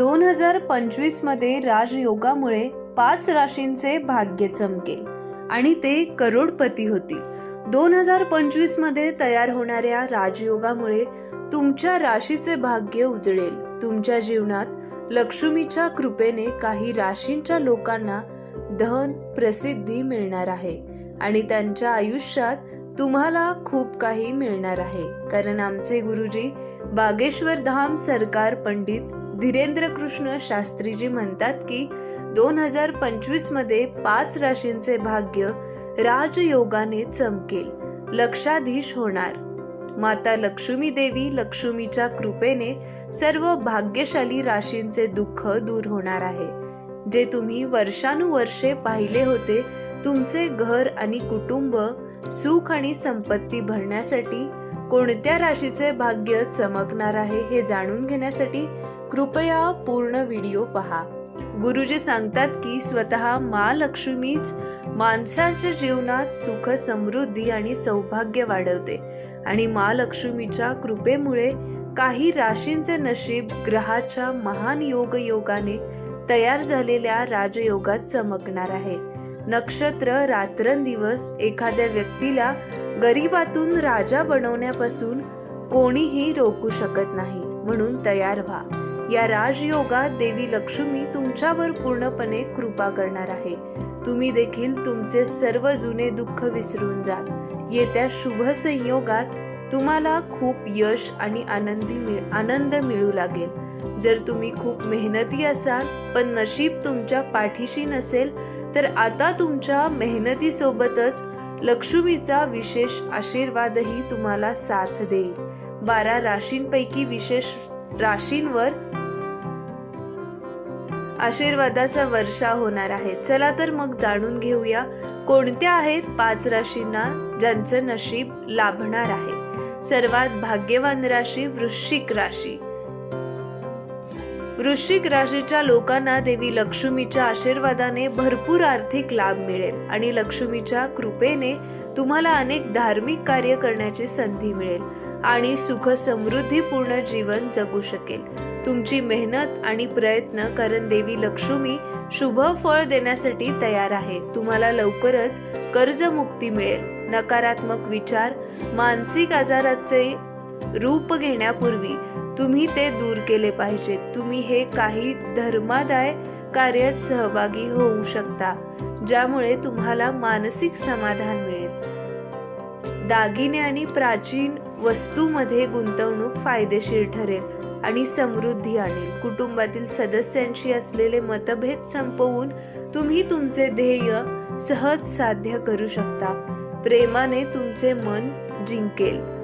दोन हजार पंचवीसमध्ये राजयोगामुळे पाच राशींचे भाग्य चमकेल आणि ते करोडपती होतील. दोन हजार पंचवीसमध्ये तयार होणाऱ्या राजयोगामुळे तुमच्या राशीचे भाग्य उजळेल. तुमच्या जीवनात लक्ष्मीच्या कृपेने काही राशींच्या लोकांना धन प्रसिद्धी मिळणार आहे आणि त्यांच्या आयुष्यात तुम्हाला खूप काही मिळणार आहे. कारण आमचे गुरुजी बागेश्वर धाम सरकार पंडित धीरेंद्र कृष्ण शास्त्रीजी म्हणतात की दोन हजार पंचवीसमध्ये पाच राशींचे भाग्य राजयोगाने चमकेल लक्षाधीश होणार. माता लक्ष्मी देवी लक्ष्मीच्या कृपेने सर्व भाग्यशाली राशींचे दुःख दूर होणार आहे. जे तुम्ही वर्षानुवर्षे पाहिले होते तुमचे घर आणि कुटुंब सुख आणि संपत्ती भरण्यासाठी कोणत्या राशीचे भाग्य चमकणार आहे हे जाणून घेण्यासाठी कृपया पूर्ण व्हिडिओ पहा. गुरुजी सांगतात की स्वतः महालक्ष्मीच माणसाच्या जीवनात सुख समृद्धी आणि सौभाग्य वाढवते. आणि महालक्ष्मीच्या कृपेमुळे काही राशींचे नशीब ग्रहाच्या महान योग योगाने तयार झालेल्या राजयोगात चमकणार आहे. नक्षत्र रात्रंदिवस एखाद्या व्यक्तीला गरिबातून राजा बनवण्यापासून कोणीही रोखू शकत नाही म्हणून तयार व्हा. या राजयोगात देवी लक्ष्मी तुमच्यावर पूर्णपणे कृपा करणार आहे. तुम्ही देखील तुमचे सर्व जुने दुःख विसरून जाल येत्या शुभ संयोगात तुम्हाला खूप यश आणि आनंदी मिळ आनंद मिळू लागेल. जर तुम्ही खूप मेहनती असाल पण नशीब तुमच्या पाठीशी नसेल तर आता तुमच्या मेहनतीसोबतच लक्ष्मीचा विशेष आशीर्वादही तुम्हाला साथ देईल. बारा राशींपैकी विशेष राशींवर आशीर्वादाचा वर्षा होणार आहे. चला तर मग जाणून घेऊया कोणत्या आहेत पाच राशींना ज्यांचं नशीब लाभणार आहे. सर्वात भाग्यवान राशी वृश्चिक राशी. वृश्चिक राशीच्या लोकांना देवी लक्ष्मीच्या आशीर्वादाने भरपूर आर्थिक लाभ मिळेल आणि लक्ष्मीच्या कृपेने तुम्हाला अनेक धार्मिक कार्य करण्याची संधी मिळेल. आणि सुख समृद्धीपूर्ण जीवन जगू शकेल. तुमची मेहनत आणि प्रयत्न कारण देवी लक्ष्मी शुभ फळ देण्यासाठी तयार आहे. तुम्हाला लवकरच कर्जमुक्ती मिळेल. नकारात्मक विचार मानसिक आजाराचे रूप घेण्यापूर्वी तुम्ही ते दूर केले पाहिजेत तुम्ही हे काही धर्मादाय कार्यात सहभागी होऊ शकता ज्यामुळे तुम्हाला मानसिक समाधान मिळेल. दागिने आणि प्राचीन वस्तूमध्ये गुंतवणूक फायदेशीर ठरेल आणि समृद्धी आणेल. कुटुंबातील सदस्यांशी असलेले मतभेद संपवून तुम्ही तुमचे ध्येय सहज साध्य करू शकता. प्रेमाने तुमचे मन जिंकेल.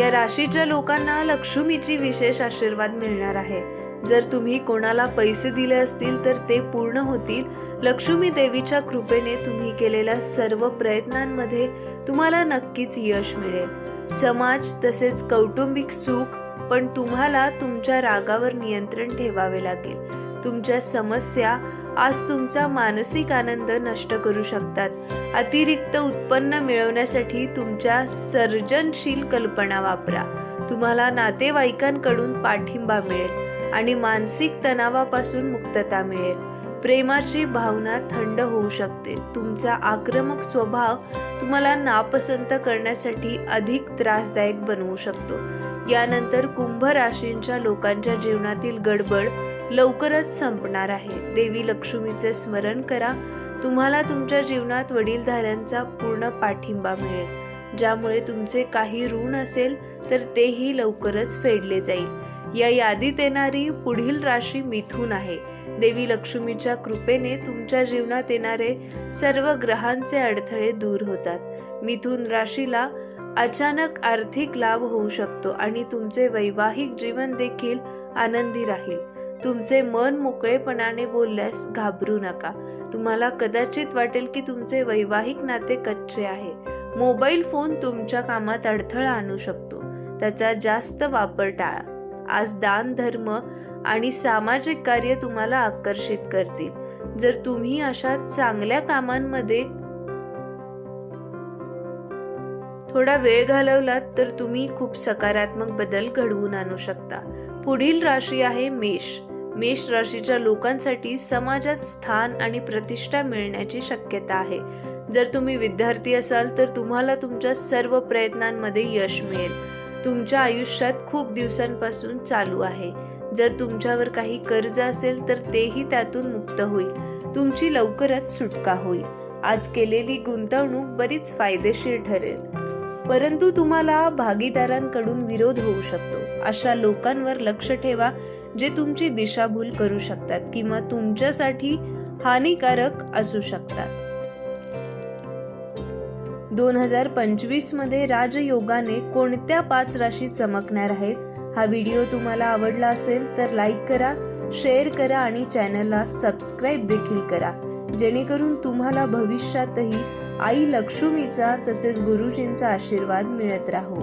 या राशीच्या लोकांना लक्ष्मीची विशेष आशीर्वाद मिळणार आहे. जर तुम्ही कोणाला पैसे दिले असतील तर ते पूर्ण होतील लक्ष्मी देवीच्या कृपेने तुम्ही केलेल्या सर्व प्रयत्नांमध्ये तुम्हाला नक्कीच यश मिळेल. समाज तसेच कौटुंबिक सुख पण तुम्हाला तुमच्या रागावर नियंत्रण ठेवावे लागेल. तुमच्या समस्या आज तुमचा मानसिक आनंद नष्ट करू शकतात. अतिरिक्त उत्पन्न मिळवण्यासाठी तुमच्या सर्जनशील कल्पना वापरा. तुम्हाला नातेवाईकांकडून पाठिंबा मिळेल आणि मानसिक तणावापासून मुक्तता मिळेल. प्रेमाची भावना थंड होऊ शकते. तुमचा आक्रमक स्वभाव तुम्हाला नापसंत करण्यासाठी अधिक त्रासदायक बनवू शकतो. यानंतर कुंभ राशींच्या लोकांच्या जीवनातील गडबड लवकरच संपणार आहे. देवी लक्ष्मीचे स्मरण करा. तुम्हाला तुमच्या जीवनात वडीलधाऱ्यांचा पूर्ण पाठिंबा मिळेल. ज्यामुळे तुमचे काही ऋण असेल तर तेही लवकरच फेडले जाईल. या यादीत येणारी पुढील राशी मिथून आहे. देवी लक्ष्मीच्या कृपेने तुमच्या जीवनात येणारे सर्व ग्रहांचे अडथळे दूर होतात. मिथुन राशीला अचानक आर्थिक लाभ होऊ शकतो आणि तुमचे वैवाहिक जीवन देखील आनंदी राहील. तुमचे मन मोकळेपणाने बोलल्यास घाबरू नका. तुम्हाला कदाचित वाटेल की तुमचे वैवाहिक नाते कच्चे आहे. मोबाईल फोन तुमच्या कामात अडथळा आणू शकतो. त्याचा जास्त वापर टाळा. आज दान धर्म आणि सामाजिक कार्य तुम्हाला आकर्षित करतील. जर तुम्ही अशा चांगल्या कामांमध्ये थोडा वेळ घालवलात तर तुम्ही खूप सकारात्मक बदल घडवून आणू शकता. पुढील राशी आहे मेष. मेष राशीच्या लोकांसाठी समाजात स्थान आणि प्रतिष्ठा मिळण्याची शक्यता आहे. जर तुम्ही विद्यार्थी असाल तर तुम्हाला तुमच्या सर्व प्रयत्नांमध्ये यश मिळेल. तुमच्या आयुष्यात खूप दिवसांपासून चालू आहे. जर तुमच्यावर काही कर्ज असेल तर तेही त्यातून मुक्त होईल. तुमची लवकरच सुटका होईल. आज केलेली गुंतवणूक बरीच फायदेशीर ठरेल. परंतु तुम्हाला भागीदारांकडून विरोध होऊ शकतो. अशा लोकांवर लक्ष ठेवा जे तुमची दिशाभूल करू शकतात किंवा तुमच्यासाठी हानिकारक असू शकतात. दोन हजार पंचवीसमध्ये राजयोगाने कोणत्या पाच राशी चमकणार आहेत? हा व्हिडिओ तुम्हाला आवडला असेल तर लाईक करा शेअर करा आणि चॅनलला सबस्क्राईब देखील करा. जेणेकरून तुम्हाला भविष्यातही आई लक्ष्मीचा तसेच गुरुजींचा आशीर्वाद मिळत राहो.